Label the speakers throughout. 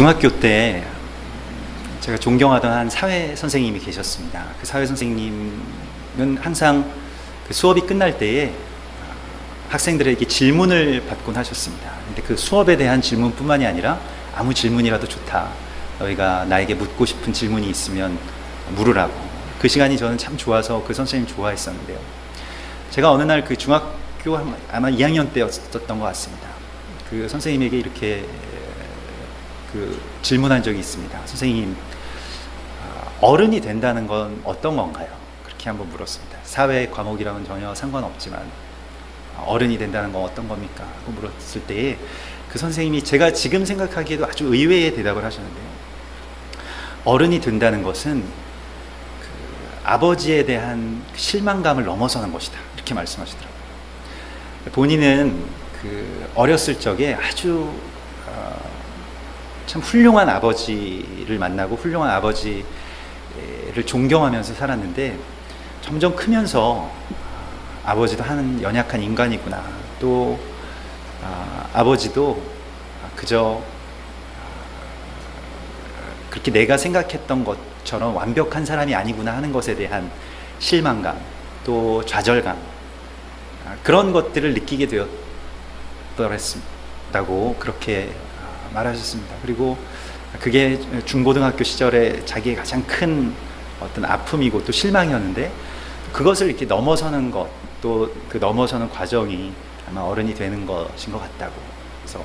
Speaker 1: 중학교 때 제가 존경하던 한 사회 선생님이 계셨습니다. 그 사회 선생님은 항상 그 수업이 끝날 때에 학생들에게 질문을 받곤 하셨습니다. 근데 그 수업에 대한 질문뿐만이 아니라 아무 질문이라도 좋다. 너희가 나에게 묻고 싶은 질문이 있으면 물으라고. 그 시간이 저는 참 좋아서 그 선생님 좋아했었는데요. 제가 어느 날 그 중학교 아마 2학년 때였던 것 같습니다. 그 선생님에게 이렇게 그 질문한 적이 있습니다. 선생님, 아, 어른이 된다는 건 어떤 건가요? 그렇게 한번 물었습니다. 사회 과목이랑은 전혀 상관없지만 어른이 된다는 건 어떤 겁니까? 하고 물었을 때에 그 선생님이 제가 지금 생각하기에도 아주 의외의 대답을 하셨는데요. 어른이 된다는 것은 그 아버지에 대한 실망감을 넘어서는 것이다. 이렇게 말씀하시더라고요. 본인은 그 어렸을 적에 아주 어, 참 훌륭한 아버지를 만나고 훌륭한 아버지를 존경하면서 살았는데 점점 크면서 아버지도 한 연약한 인간이구나. 또 아, 버지도 그저 그렇게 내가 생각했던 것처럼 완벽한 사람이 아니구나 하는 것에 대한 실망감, 또 좌절감 아, 그런 것들을 느끼게 되었더랬다고 그렇게 아, 말하셨습니다. 그리고 그게 중고등학교 시절에 자기의 가장 큰 어떤 아픔이고 또 실망이었는데 그것을 이렇게 넘어서는 것, 또 그 넘어서는 과정이 아마 어른이 되는 것인 것 같다고. 그래서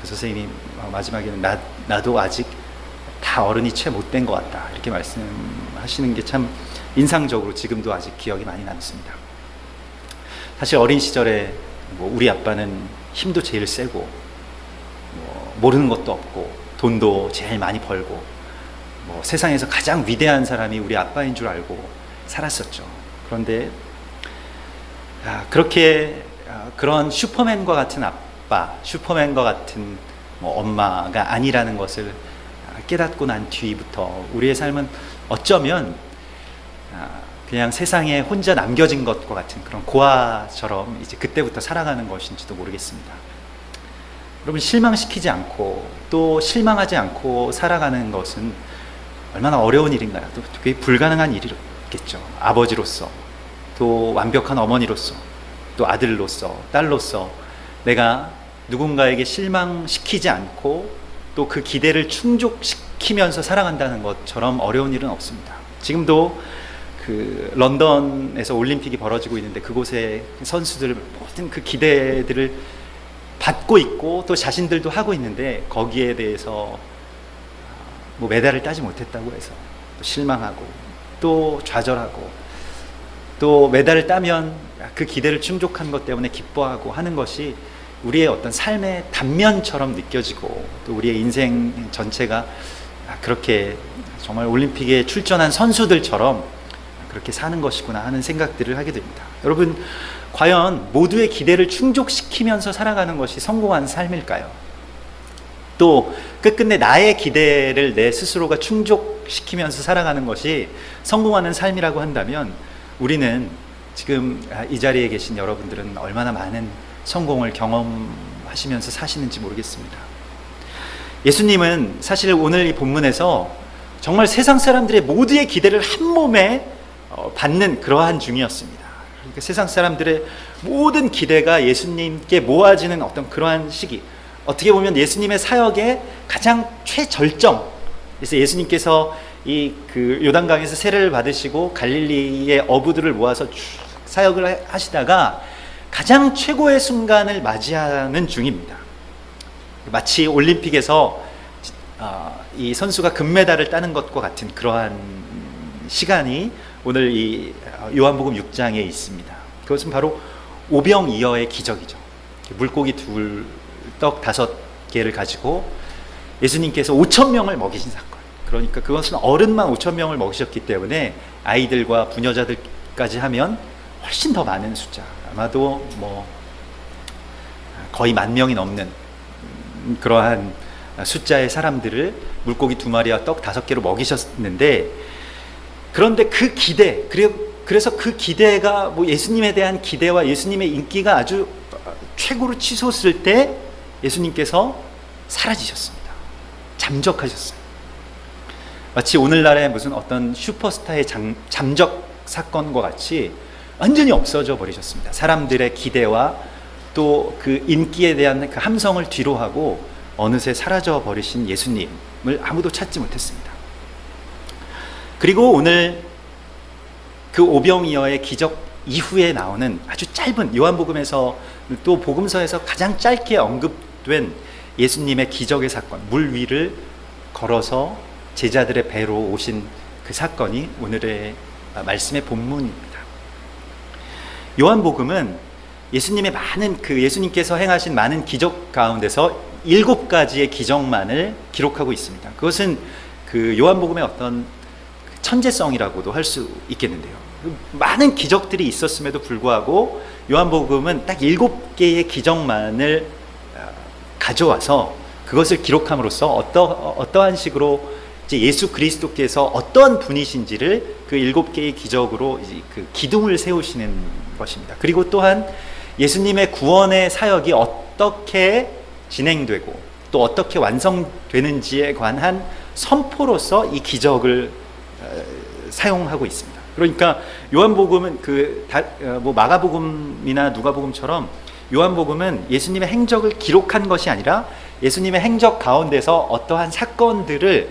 Speaker 1: 그 선생님이 마지막에는 나, 나도 아직 다 어른이 채 못 된 것 같다. 이렇게 말씀하시는 게 참 인상적으로 지금도 아직 기억이 많이 남습니다. 사실 어린 시절에 뭐 우리 아빠는 힘도 제일 세고 뭐 모르는 것도 없고 돈도 제일 많이 벌고 뭐 세상에서 가장 위대한 사람이 우리 아빠인 줄 알고 살았었죠. 그런데 아, 그렇게 아, 그런 슈퍼맨과 같은 아빠, 슈퍼맨과 같은 뭐 엄마가 아니라는 것을 깨닫고 난 뒤부터 우리의 삶은 어쩌면 아, 그냥 세상에 혼자 남겨진 것과 같은 그런 고아처럼 이제 그때부터 살아가는 것인지도 모르겠습니다. 여러분 실망시키지 않고 또 실망하지 않고 살아가는 것은 얼마나 어려운 일인가요? 또 그게 불가능한 일이겠죠. 아버지로서 또 완벽한 어머니로서 또 아들로서 딸로서 내가 누군가에게 실망시키지 않고 또 그 기대를 충족시키면서 살아간다는 것처럼 어려운 일은 없습니다. 지금도 그 런던에서 올림픽이 벌어지고 있는데 그곳에 선수들 모든 그 기대들을 받고 있고 또 자신들도 하고 있는데 거기에 대해서 뭐 메달을 따지 못했다고 해서 또 실망하고 또 좌절하고 또 메달을 따면 그 기대를 충족한 것 때문에 기뻐하고 하는 것이 우리의 어떤 삶의 단면처럼 느껴지고 또 우리의 인생 전체가 그렇게 정말 올림픽에 출전한 선수들처럼 그렇게 사는 것이구나 하는 생각들을 하게 됩니다. 여러분, 과연 모두의 기대를 충족시키면서 살아가는 것이 성공한 삶일까요? 또 끝끝내 나의 기대를 내 스스로가 충족시키면서 살아가는 것이 성공하는 삶이라고 한다면 우리는 지금 이 자리에 계신 여러분들은 얼마나 많은 성공을 경험하시면서 사시는지 모르겠습니다. 예수님은 사실 오늘 이 본문에서 정말 세상 사람들의 모두의 기대를 한 몸에 어, 받는 그러한 중이었습니다. 그러니까 세상 사람들의 모든 기대가 예수님께 모아지는 어떤 그러한 시기. 어떻게 보면 예수님의 사역의 가장 최절정. 그래서 예수님께서 이 그 요단강에서 세례를 받으시고 갈릴리의 어부들을 모아서 사역을 하시다가 가장 최고의 순간을 맞이하는 중입니다. 마치 올림픽에서 어, 이 선수가 금메달을 따는 것과 같은 그러한 시간이 오늘 이 요한복음 6장에 있습니다. 그것은 바로 오병이어의 기적이죠. 물고기 둘, 떡 다섯 개를 가지고 예수님께서 5천 명을 먹이신 사건. 그러니까 그것은 어른만 5천 명을 먹이셨기 때문에 아이들과 부녀자들까지 하면 훨씬 더 많은 숫자. 아마도 뭐 거의 만 명이 넘는 그러한 숫자의 사람들을 물고기 두 마리와 떡 다섯 개로 먹이셨는데 그런데 그 기대 그래서 그 기대가 뭐 예수님에 대한 기대와 예수님의 인기가 아주 최고로 치솟을 때 예수님께서 사라지셨습니다. 잠적하셨어요. 마치 오늘날의 무슨 어떤 슈퍼스타의 잠, 잠적 사건과 같이 완전히 없어져 버리셨습니다. 사람들의 기대와 또 그 인기에 대한 그 함성을 뒤로 하고 어느새 사라져 버리신 예수님을 아무도 찾지 못했습니다. 그리고 오늘 그 오병이어의 기적 이후에 나오는 아주 짧은 요한복음에서 또 복음서에서 가장 짧게 언급된 예수님의 기적의 사건, 물 위를 걸어서 제자들의 배로 오신 그 사건이 오늘의 말씀의 본문입니다. 요한복음은 예수님의 많은 그 예수님께서 행하신 많은 기적 가운데서 일곱 가지의 기적만을 기록하고 있습니다. 그것은 그 요한복음의 어떤 천재성이라고도 할 수 있겠는데요. 많은 기적들이 있었음에도 불구하고 요한복음은 딱 일곱 개의 기적만을 어, 가져와서 그것을 기록함으로써 어떠, 어떠한 식으로 예수 그리스도께서 어떠한 분이신지를 그 일곱 개의 기적으로 그 기둥을 세우시는 것입니다. 그리고 또한 예수님의 구원의 사역이 어떻게 진행되고 또 어떻게 완성되는지에 관한 선포로서 이 기적을 어, 사용하고 있습니다. 그러니까 요한복음은 그뭐 어, 마가복음이나 누가복음처럼 요한복음은 예수님의 행적을 기록한 것이 아니라 예수님의 행적 가운데서 어떠한 사건들을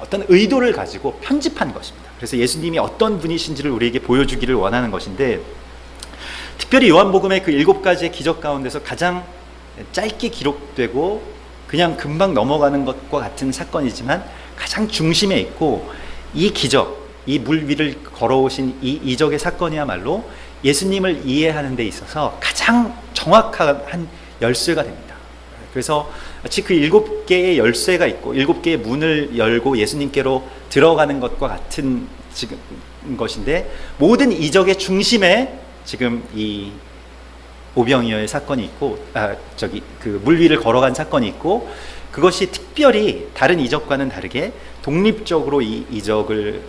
Speaker 1: 어떤 의도를 가지고 편집한 것입니다. 그래서 예수님이 어떤 분이신지를 우리에게 보여주기를 원하는 것인데 특별히 요한복음의 그 일곱 가지의 기적 가운데서 가장 짧게 기록되고 그냥 금방 넘어가는 것과 같은 사건이지만 가장 중심에 있고 이 기적, 이 물 위를 걸어오신 이 이적의 사건이야말로 예수님을 이해하는 데 있어서 가장 정확한 한 열쇠가 됩니다. 그래서 마치 그 일곱 개의 열쇠가 있고 일곱 개의 문을 열고 예수님께로 들어가는 것과 같은 지금 것인데 모든 이적의 중심에 지금 이 오병이어의 사건이 있고 아 저기 그 물 위를 걸어간 사건이 있고 그것이 특별히 다른 이적과는 다르게 독립적으로 이 이적을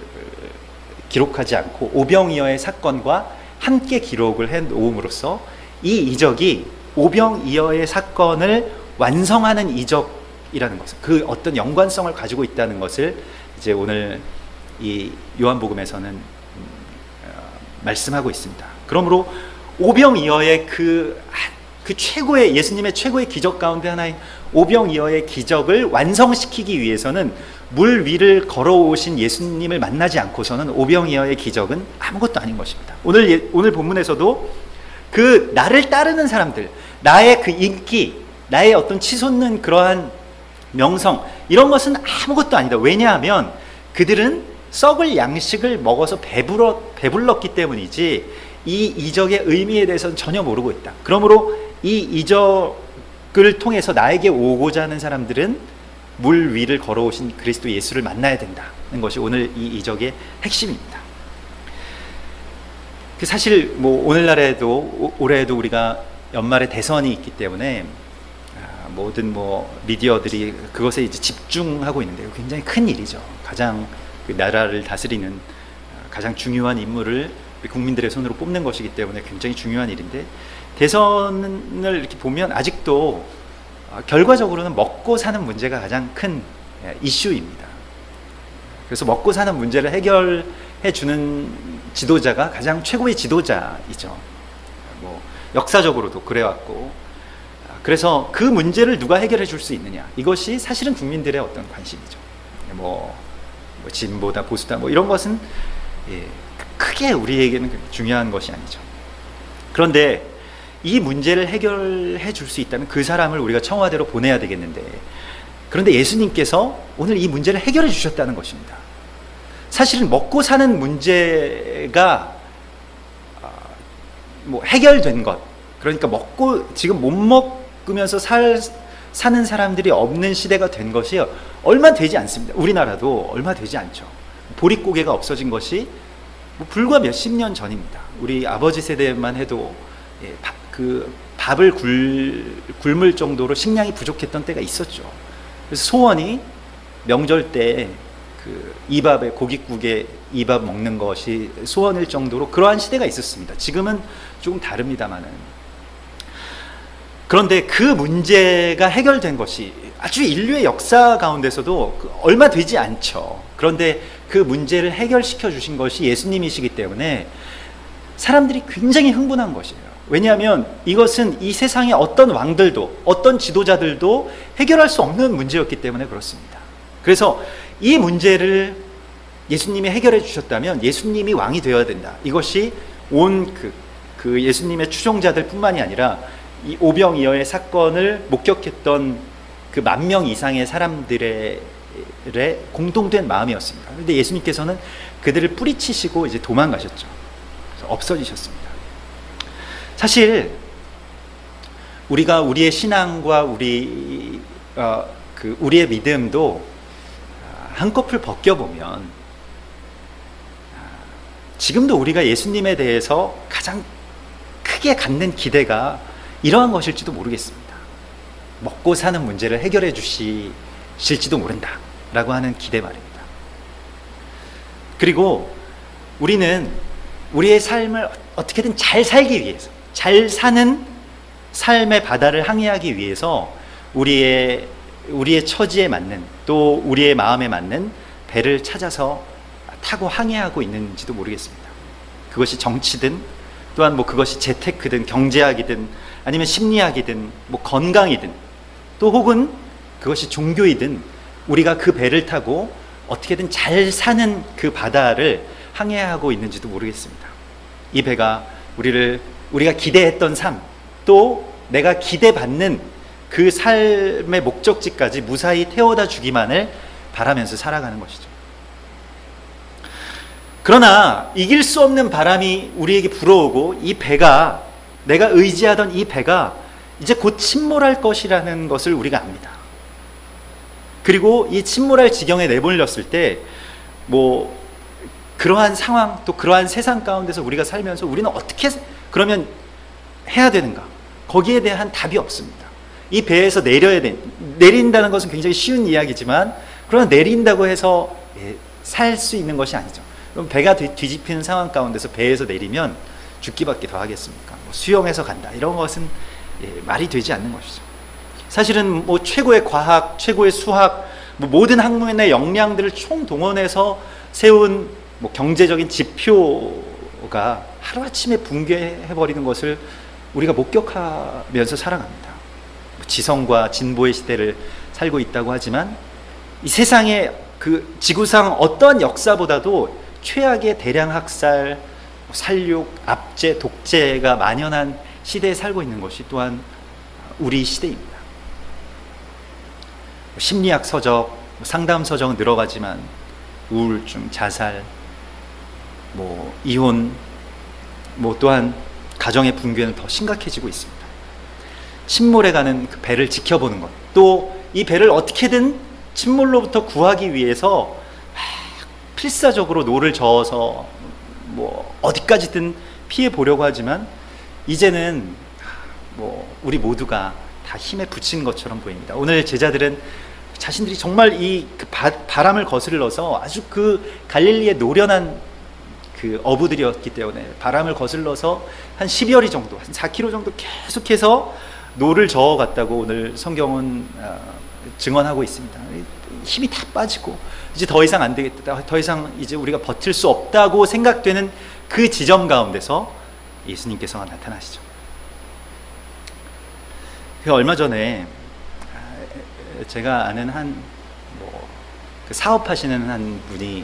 Speaker 1: 기록하지 않고 오병이어의 사건과 함께 기록을 해 놓음으로써 이 이적이 오병이어의 사건을 완성하는 이적이라는 것을 그 어떤 연관성을 가지고 있다는 것을 이제 오늘 이 요한복음에서는 어, 말씀하고 있습니다. 그러므로 오병이어의 그, 그 최고의 예수님의 최고의 기적 가운데 하나인 오병이어의 기적을 완성시키기 위해서는 물 위를 걸어오신 예수님을 만나지 않고서는 오병이어의 기적은 아무것도 아닌 것입니다. 오늘 예, 오늘 본문에서도 그 나를 따르는 사람들, 나의 그 인기, 나의 어떤 치솟는 그러한 명성 이런 것은 아무것도 아니다. 왜냐하면 그들은 썩을 양식을 먹어서 배불러 배불렀기 때문이지 이 이적의 의미에 대해서는 전혀 모르고 있다. 그러므로 이 이적 을 통해서 나에게 오고자 하는 사람들은 물 위를 걸어오신 그리스도 예수를 만나야 된다는 것이 오늘 이 이적의 핵심입니다. 그 사실 뭐 오늘날에도 올해에도 우리가 연말에 대선이 있기 때문에 아, 모든 뭐 미디어들이 그것에 이제 집중하고 있는데요. 굉장히 큰 일이죠. 가장 그 나라를 다스리는 아, 가장 중요한 인물을 국민들의 손으로 뽑는 것이기 때문에 굉장히 중요한 일인데 대선을 이렇게 보면 아직도 어, 결과적으로는 먹고 사는 문제가 가장 큰 예, 이슈입니다. 그래서 먹고 사는 문제를 해결해 주는 지도자가 가장 최고의 지도자이죠. 뭐 역사적으로도 그래왔고 아, 그래서 그 문제를 누가 해결해 줄 수 있느냐 이것이 사실은 국민들의 어떤 관심이죠. 뭐, 뭐 진보다 보수다 뭐 이런 것은 예, 크게 우리에게는 중요한 것이 아니죠. 그런데 이 문제를 해결해 줄 수 있다면 그 사람을 우리가 청와대로 보내야 되겠는데 그런데 예수님께서 오늘 이 문제를 해결해 주셨다는 것입니다. 사실은 먹고 사는 문제가 아, 뭐 해결된 것 그러니까 먹고 지금 못 먹으면서 살 사는 사람들이 없는 시대가 된 것이 얼마 되지 않습니다. 우리나라도 얼마 되지 않죠. 보릿고개가 없어진 것이 뭐 불과 몇십 년 전입니다. 우리 아버지 세대만 해도 예, 밥, 그 밥을 굴, 굶을 정도로 식량이 부족했던 때가 있었죠. 그래서 소원이 명절 때 그 이밥에 고깃국에 이밥 먹는 것이 소원일 정도로 그러한 시대가 있었습니다. 지금은 조금 다릅니다만은 그런데 그 문제가 해결된 것이 아주 인류의 역사 가운데서도 그 얼마 되지 않죠. 그런데 그 문제를 해결시켜 주신 것이 예수님이시기 때문에 사람들이 굉장히 흥분한 것이에요. 왜냐하면 이것은 이 세상의 어떤 왕들도 어떤 지도자들도 해결할 수 없는 문제였기 때문에 그렇습니다. 그래서 이 문제를 예수님이 해결해 주셨다면 예수님이 왕이 되어야 된다. 이것이 온그 그 예수님의 추종자들 뿐만이 아니라 이 오병이어의 사건을 목격했던 그 만 명 이상의 사람들의 공동된 마음이었습니다. 그런데 예수님께서는 그들을 뿌리치시고 이제 도망가셨죠. 없어지셨습니다. 사실 우리가 우리의 신앙과 우리 어, 그 우리의 믿음도 한꺼풀 벗겨 보면 지금도 우리가 예수님에 대해서 가장 크게 갖는 기대가 이러한 것일지도 모르겠습니다. 먹고 사는 문제를 해결해 주실지도 모른다. 라고 하는 기대 말입니다. 그리고 우리는 우리의 삶을 어떻게든 잘 살기 위해서, 잘 사는 삶의 바다를 항해하기 위해서 우리의, 우리의 처지에 맞는 또 우리의 마음에 맞는 배를 찾아서 타고 항해하고 있는지도 모르겠습니다. 그것이 정치든 또한 뭐 그것이 재테크든 경제학이든 아니면 심리학이든 뭐 건강이든 또 혹은 그것이 종교이든 우리가 그 배를 타고 어떻게든 잘 사는 그 바다를 항해하고 있는지도 모르겠습니다. 이 배가 우리를 우리가 기대했던 삶, 또 내가 기대받는 그 삶의 목적지까지 무사히 태워다 주기만을 바라면서 살아가는 것이죠. 그러나 이길 수 없는 바람이 우리에게 불어오고 이 배가 내가 의지하던 이 배가 이제 곧 침몰할 것이라는 것을 우리가 압니다. 그리고 이 침몰할 지경에 내몰렸을 때 뭐 그러한 상황 또 그러한 세상 가운데서 우리가 살면서 우리는 어떻게 그러면 해야 되는가? 거기에 대한 답이 없습니다. 이 배에서 내려야 돼. 내린다는 것은 굉장히 쉬운 이야기지만 그러나 내린다고 해서 예, 살수 있는 것이 아니죠. 그럼 배가 뒤집히는 상황 가운데서 배에서 내리면 죽기밖에 더 하겠습니까? 뭐 수영해서 간다. 이런 것은 예, 말이 되지 않는 것이죠. 사실은 뭐 최고의 과학, 최고의 수학, 뭐 모든 학문의 역량들을 총 동원해서 세운 뭐 경제적인 지표가 하루아침에 붕괴해 버리는 것을 우리가 목격하면서 살아갑니다. 뭐 지성과 진보의 시대를 살고 있다고 하지만 이 세상의 그 지구상 어떠 역사보다도 최악의 대량 학살, 살육, 압제, 독재가 만연한 시대에 살고 있는 것이 또한 우리 시대입니다. 심리학 서적, 상담 서적은 늘어가지만 우울증, 자살, 뭐 이혼, 뭐 또한 가정의 붕괴는 더 심각해지고 있습니다. 침몰에 가는 그 배를 지켜보는 것, 또 이 배를 어떻게든 침몰로부터 구하기 위해서 필사적으로 노를 저어서 뭐 어디까지든 피해 보려고 하지만 이제는 뭐 우리 모두가 다 힘에 부친 것처럼 보입니다. 오늘 제자들은 자신들이 정말 이그 바람을 거슬러서 아주 그 갈릴리의 노련한 그 어부들이었기 때문에 바람을 거슬러서 한 10여리 정도, 한 4km 정도 계속해서 노를 저어 갔다고 오늘 성경은 어, 증언하고 있습니다. 힘이 다 빠지고 이제 더 이상 안 되겠다. 더 이상 이제 우리가 버틸 수 없다고 생각되는 그 지점 가운데서 예수님께서 나타나시죠. 그 얼마 전에 아, 제가 아는 한뭐 그 사업하시는 한 분이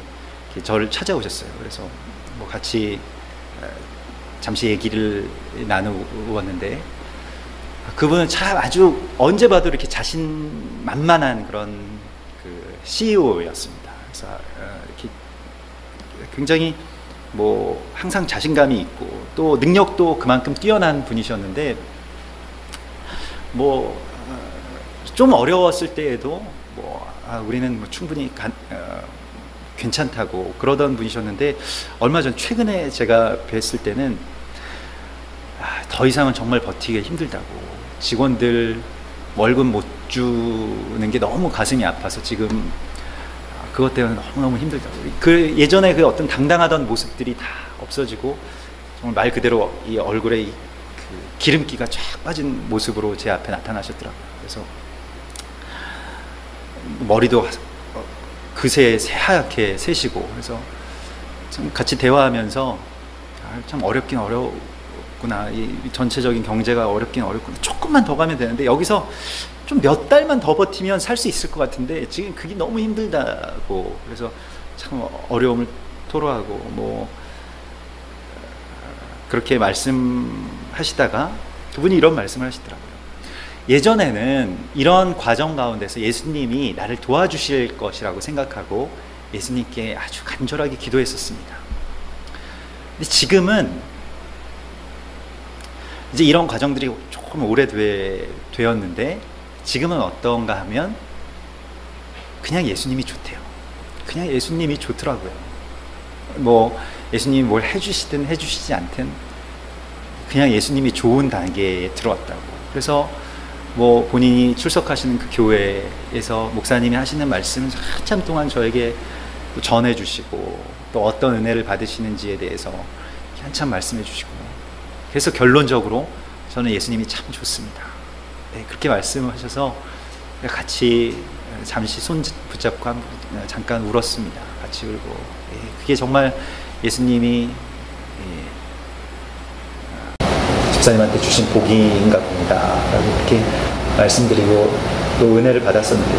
Speaker 1: 저를 찾아오셨어요. 그래서 뭐 같이 아, 잠시 얘기를 나누었는데 그분은 참 아주 언제 봐도 이렇게 자신 만만한 그런 CEO였습니다. 그래서 어, 이렇게 굉장히 뭐 항상 자신감이 있고 또 능력도 그만큼 뛰어난 분이셨는데 뭐 좀 어, 어려웠을 때에도 뭐 아, 우리는 뭐 충분히 가, 어, 괜찮다고 그러던 분이셨는데 얼마 전 최근에 제가 뵀을 때는 아, 더 이상은 정말 버티기 힘들다고 직원들 월급 못 주는 게 너무 가슴이 아파서 지금 그것 때문에 너무너무 힘들다고. 그 예전에 그 어떤 당당하던 모습들이 다 없어지고 정말 말 그대로 이 얼굴에 이 그 기름기가 쫙 빠진 모습으로 제 앞에 나타나셨더라고요. 그래서 머리도 어, 그새 새하얗게 새시고 그래서 참 같이 대화하면서 아, 참 어렵긴 어렵구나. 이 전체적인 경제가 어렵긴 어렵구나. 조금만 더 가면 되는데 여기서 좀 몇 달만 더 버티면 살 수 있을 것 같은데 지금 그게 너무 힘들다고. 그래서 참 어려움을 토로하고 뭐 그렇게 말씀하시다가 그분이 이런 말씀을 하시더라고요. 예전에는 이런 과정 가운데서 예수님이 나를 도와주실 것이라고 생각하고 예수님께 아주 간절하게 기도했었습니다. 근데 지금은 이제 이런 과정들이 조금 오래되었는데 지금은 어떤가 하면 그냥 예수님이 좋대요. 그냥 예수님이 좋더라고요. 뭐 예수님이 뭘 해주시든 해주시지 않든 그냥 예수님이 좋은 단계에 들어왔다고. 그래서 뭐 본인이 출석하시는 그 교회에서 목사님이 하시는 말씀을 한참 동안 저에게 또 전해주시고 또 어떤 은혜를 받으시는지에 대해서 한참 말씀해 주시고 그래서 결론적으로 저는 예수님이 참 좋습니다. 네, 그렇게 말씀하셔서 같이 잠시 손 붙잡고 잠깐 울었습니다. 같이 울고 네, 그게 정말 예수님이 예, 집사님한테 주신 복인가 봅니다. 라고 그렇게 말씀드리고 또 은혜를 받았었는데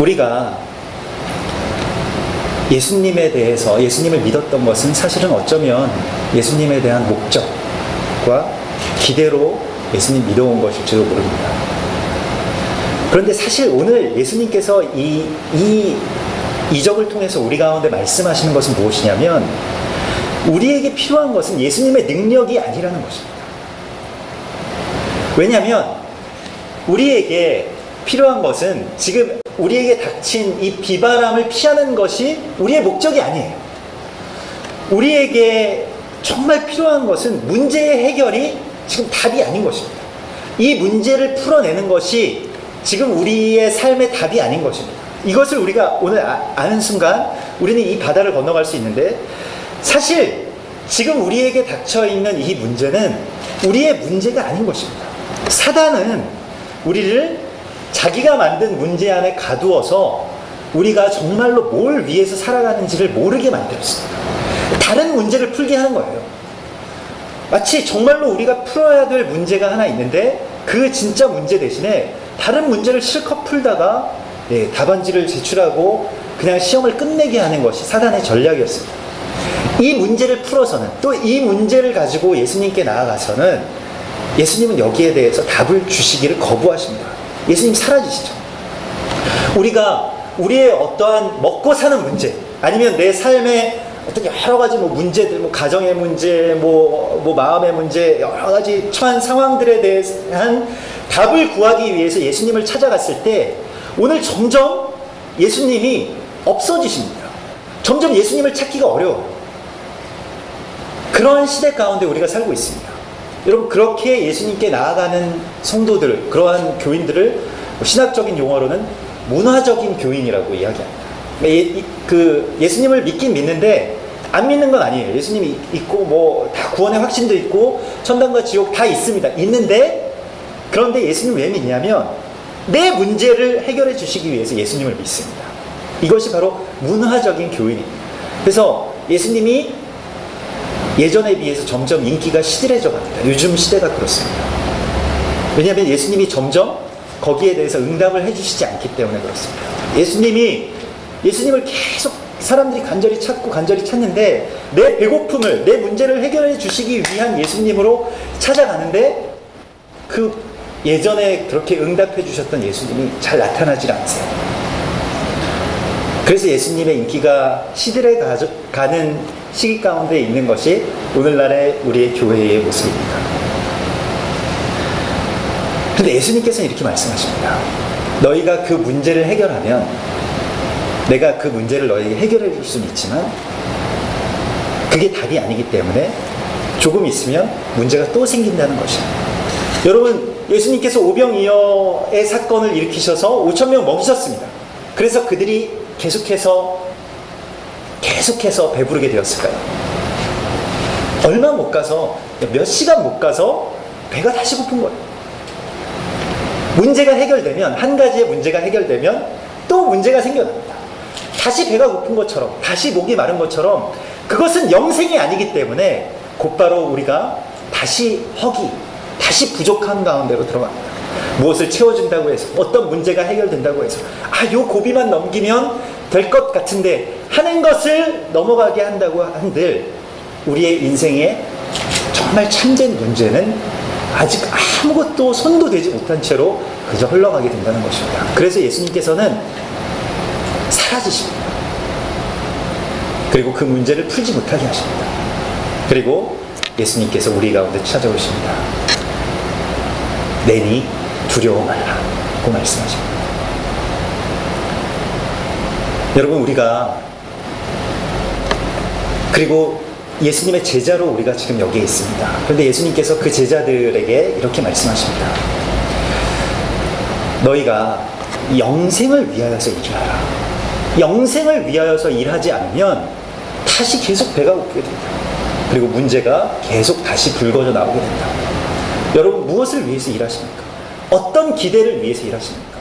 Speaker 1: 우리가 예수님에 대해서 예수님을 믿었던 것은 사실은 어쩌면 예수님에 대한 목적과 기대로 예수님 믿어온 것일지도 모릅니다. 그런데 사실 오늘 예수님께서 이, 이 이적을 통해서 우리 가운데 말씀하시는 것은 무엇이냐면 우리에게 필요한 것은 예수님의 능력이 아니라는 것입니다. 왜냐하면 우리에게 필요한 것은 지금 우리에게 닥친 이 비바람을 피하는 것이 우리의 목적이 아니에요. 우리에게 정말 필요한 것은 문제의 해결이 지금 답이 아닌 것입니다. 이 문제를 풀어내는 것이 지금 우리의 삶의 답이 아닌 것입니다. 이것을 우리가 오늘 아, 는 순간 우리는 이 바다를 건너갈 수 있는데 사실 지금 우리에게 닥쳐 있는 이 문제는 우리의 문제가 아닌 것입니다. 사단은 우리를 자기가 만든 문제 안에 가두어서 우리가 정말로 뭘 위해서 살아가는지를 모르게 만들었습니다. 다른 문제를 풀게 하는 거예요. 마치 정말로 우리가 풀어야 될 문제가 하나 있는데 그 진짜 문제 대신에 다른 문제를 실컷 풀다가 예, 답안지를 제출하고 그냥 시험을 끝내게 하는 것이 사단의 전략이었습니다. 이 문제를 풀어서는 또 이 문제를 가지고 예수님께 나아가서는 예수님은 여기에 대해서 답을 주시기를 거부하십니다. 예수님 사라지시죠. 우리가 우리의 어떠한 먹고 사는 문제 아니면 내 삶의 어떤 여러 가지 뭐 문제들, 뭐 가정의 문제, 뭐, 뭐 마음의 문제, 여러 가지 처한 상황들에 대한 답을 구하기 위해서 예수님을 찾아갔을 때 오늘 점점 예수님이 없어지십니다. 점점 예수님을 찾기가 어려워요. 그러한 시대 가운데 우리가 살고 있습니다. 여러분, 그렇게 예수님께 나아가는 성도들, 그러한 교인들을 신학적인 용어로는 문화적인 교인이라고 이야기합니다. 예, 그 예수님을 믿긴 믿는데 안 믿는 건 아니에요. 예수님이 있고 뭐 다 구원의 확신도 있고 천당과 지옥 다 있습니다. 있는데 그런데 예수님 왜 믿냐면 내 문제를 해결해 주시기 위해서 예수님을 믿습니다. 이것이 바로 문화적인 교인입니다. 그래서 예수님이 예전에 비해서 점점 인기가 시들해져 갑니다. 요즘 시대가 그렇습니다. 왜냐하면 예수님이 점점 거기에 대해서 응답을 해주시지 않기 때문에 그렇습니다. 예수님이 예수님을 계속 사람들이 간절히 찾고 간절히 찾는데 내 배고픔을 내 문제를 해결해 주시기 위한 예수님으로 찾아가는데 그 예전에 그렇게 응답해 주셨던 예수님이 잘 나타나질 않으세요. 그래서 예수님의 인기가 시들해 가는 시기 가운데 있는 것이 오늘날의 우리의 교회의 모습입니다. 그런데 예수님께서는 이렇게 말씀하십니다. 너희가 그 문제를 해결하면 내가 그 문제를 너에게 해결해 줄 수는 있지만 그게 답이 아니기 때문에 조금 있으면 문제가 또 생긴다는 것입니다. 여러분 예수님께서 오병이어의 사건을 일으키셔서 5천 명 먹이셨습니다. 그래서 그들이 계속해서 계속해서 배부르게 되었을까요? 얼마 못 가서 몇 시간 못 가서 배가 다시 고픈 거예요. 문제가 해결되면 한 가지의 문제가 해결되면 또 문제가 생겨납니다. 다시 배가 고픈 것처럼 다시 목이 마른 것처럼 그것은 영생이 아니기 때문에 곧바로 우리가 다시 허기, 다시 부족한 가운데로 들어갑니다. 무엇을 채워준다고 해서 어떤 문제가 해결된다고 해서 아, 요 고비만 넘기면 될 것 같은데 하는 것을 넘어가게 한다고 한들 우리의 인생에 정말 참된 문제는 아직 아무것도 손도 대지 못한 채로 그저 흘러가게 된다는 것입니다. 그래서 예수님께서는 사라지십니다. 그리고 그 문제를 풀지 못하게 하십니다. 그리고 예수님께서 우리 가운데 찾아오십니다. 내니 두려워 말라고 말씀하십니다. 여러분 우리가 그리고 예수님의 제자로 우리가 지금 여기에 있습니다. 그런데 예수님께서 그 제자들에게 이렇게 말씀하십니다. 너희가 영생을 위하여서 일하라. 영생을 위하여서 일하지 않으면 다시 계속 배가 고프게 된다. 그리고 문제가 계속 다시 불거져 나오게 된다. 여러분 무엇을 위해서 일하십니까? 어떤 기대를 위해서 일하십니까?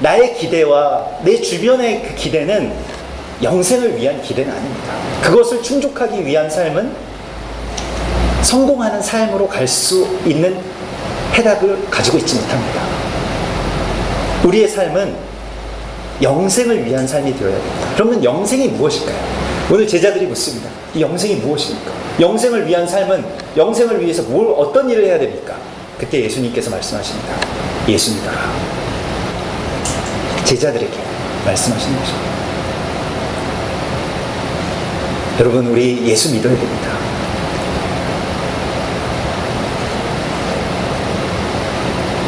Speaker 1: 나의 기대와 내 주변의 그 기대는 영생을 위한 기대는 아닙니다. 그것을 충족하기 위한 삶은 성공하는 삶으로 갈 수 있는 해답을 가지고 있지 못합니다. 우리의 삶은 영생을 위한 삶이 되어야 됩니다. 그러면 영생이 무엇일까요? 오늘 제자들이 묻습니다. 이 영생이 무엇입니까? 영생을 위한 삶은 영생을 위해서 뭘 어떤 일을 해야 됩니까? 그때 예수님께서 말씀하십니다. 예수 믿어라. 제자들에게 말씀하시는 것입니다. 여러분, 우리 예수 믿어야 됩니다.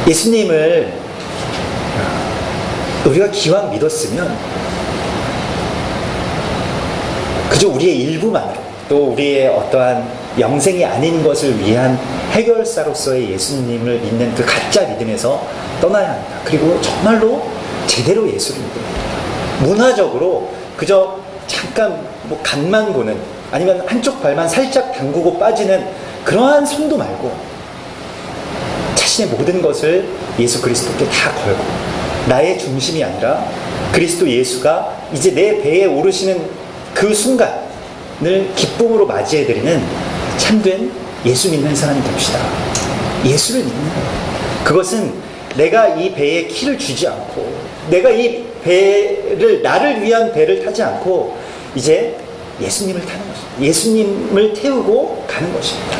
Speaker 1: 예수님을 우리가 기왕 믿었으면 그저 우리의 일부만으로 또 우리의 어떠한 영생이 아닌 것을 위한 해결사로서의 예수님을 믿는 그 가짜 믿음에서 떠나야 합니다. 그리고 정말로 제대로 예수를 믿어야 됩니다. 문화적으로 그저 잠깐 뭐 간만 보는 아니면 한쪽 발만 살짝 담그고 빠지는 그러한 손도 말고 자신의 모든 것을 예수 그리스도께 다 걸고 나의 중심이 아니라 그리스도 예수가 이제 내 배에 오르시는 그 순간을 기쁨으로 맞이해드리는 참된 예수 믿는 사람이 됩시다. 예수를 믿는 거예요. 그것은 내가 이 배에 키를 주지 않고 내가 이 배를 나를 위한 배를 타지 않고 이제 예수님을 타는 것입니다. 예수님을 태우고 가는 것입니다.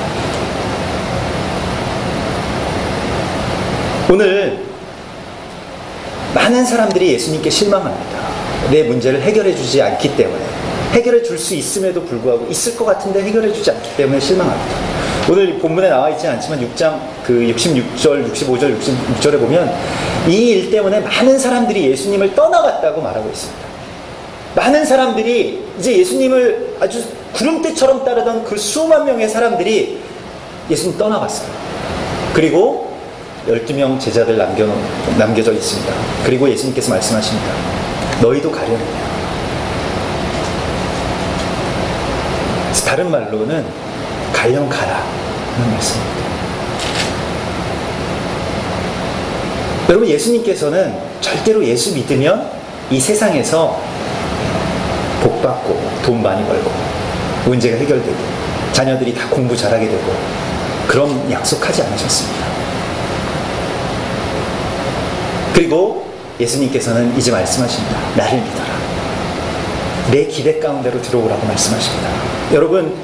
Speaker 1: 오늘 많은 사람들이 예수님께 실망합니다. 내 문제를 해결해 주지 않기 때문에 해결해 줄 수 있음에도 불구하고 있을 것 같은데 해결해 주지 않기 때문에 실망합니다. 오늘 본문에 나와 있지 않지만 6장 그 66절, 65절, 66절에 보면 이 일 때문에 많은 사람들이 예수님을 떠나갔다고 말하고 있습니다. 많은 사람들이 이제 예수님을 아주 구름대처럼 따르던 그 수만 명의 사람들이 예수님 떠나갔어요. 그리고 12명 제자들 남겨, 남겨져 있습니다. 그리고 예수님께서 말씀하십니다. 너희도 가려느냐. 다른 말로는 가령 가라. 하는 말씀입니다. 여러분, 예수님께서는 절대로 예수 믿으면 이 세상에서 복 받고 돈 많이 벌고 문제가 해결되고 자녀들이 다 공부 잘하게 되고 그런 약속하지 않으셨습니다. 그리고 예수님께서는 이제 말씀하십니다. 나를 믿어라. 내 기대 가운데로 들어오라고 말씀하십니다. 여러분,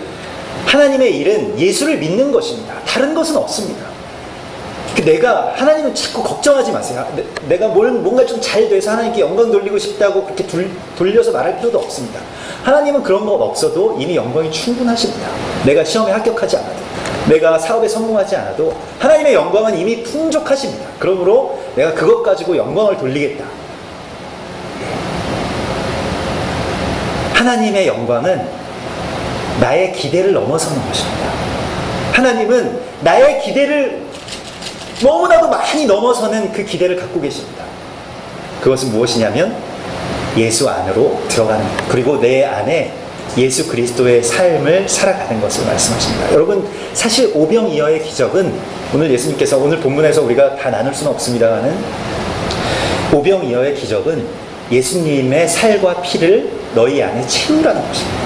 Speaker 1: 하나님의 일은 예수를 믿는 것입니다. 다른 것은 없습니다. 그 내가 하나님은 자꾸 걱정하지 마세요. 내 가 뭘 뭔가 좀 잘 돼서 하나님께 영광 돌리고 싶다고 그렇게 돌, 돌려서 말할 필요도 없습니다. 하나님은 그런 것 없어도 이미 영광이 충분하십니다. 내가 시험에 합격하지 않아도, 내가 사업에 성공하지 않아도 하나님의 영광은 이미 풍족하십니다. 그러므로 내가 그것 가지고 영광을 돌리겠다. 하나님의 영광은 나의 기대를 넘어서는 것입니다. 하나님은 나의 기대를 너무나도 많이 넘어서는 그 기대를 갖고 계십니다. 그것은 무엇이냐면 예수 안으로 들어가는 것. 그리고 내 안에 예수 그리스도의 삶을 살아가는 것을 말씀하십니다. 여러분, 사실 오병이어의 기적은 오늘 예수님께서 오늘 본문에서 우리가 다 나눌 수는 없습니다만은 오병이어의 기적은 예수님의 살과 피를 너희 안에 채우라는 것입니다.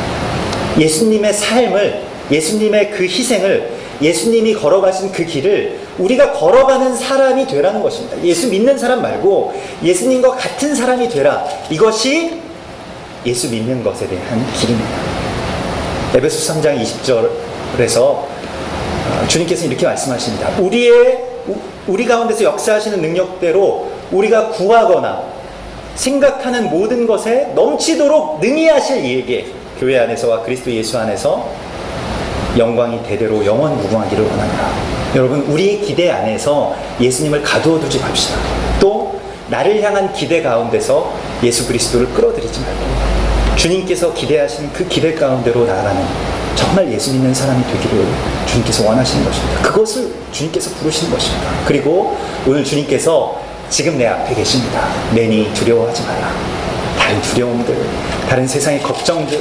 Speaker 1: 예수님의 삶을, 예수님의 그 희생을, 예수님이 걸어가신 그 길을 우리가 걸어가는 사람이 되라는 것입니다. 예수 믿는 사람 말고 예수님과 같은 사람이 되라. 이것이 예수 믿는 것에 대한 길입니다. 에베소 3장 20절에서 주님께서 이렇게 말씀하십니다. 우리의 우리 가운데서 역사하시는 능력대로 우리가 구하거나 생각하는 모든 것에 넘치도록 능히 하실 이에게 교회 안에서와 그리스도 예수 안에서 영광이 대대로 영원 무궁하기를 원합니다. 여러분 우리 기대 안에서 예수님을 가두어 두지 맙시다. 또 나를 향한 기대 가운데서 예수 그리스도를 끌어들이지 말고 주님께서 기대하신 그 기대 가운데로 나아가는 정말 예수 믿는 사람이 되기를 주님께서 원하시는 것입니다. 그것을 주님께서 부르시는 것입니다. 그리고 오늘 주님께서 지금 내 앞에 계십니다. 내니 두려워하지 말라. 다른 두려움들, 다른 세상의 걱정들,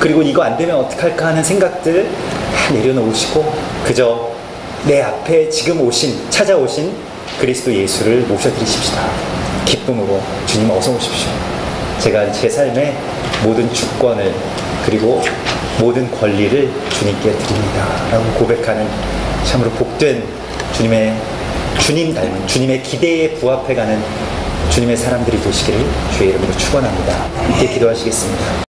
Speaker 1: 그리고 이거 안 되면 어떡할까 하는 생각들 다 내려놓으시고 그저 내 앞에 지금 오신, 찾아오신 그리스도 예수를 모셔드리십시다. 기쁨으로 주님 어서 오십시오. 제가 제 삶에 모든 주권을 그리고 모든 권리를 주님께 드립니다. 라고 고백하는 참으로 복된 주님의 주님 닮은 주님의 기대에 부합해가는 주님의 사람들이 되시기를 주의 이름으로 축원합니다. 이렇게 기도하시겠습니다.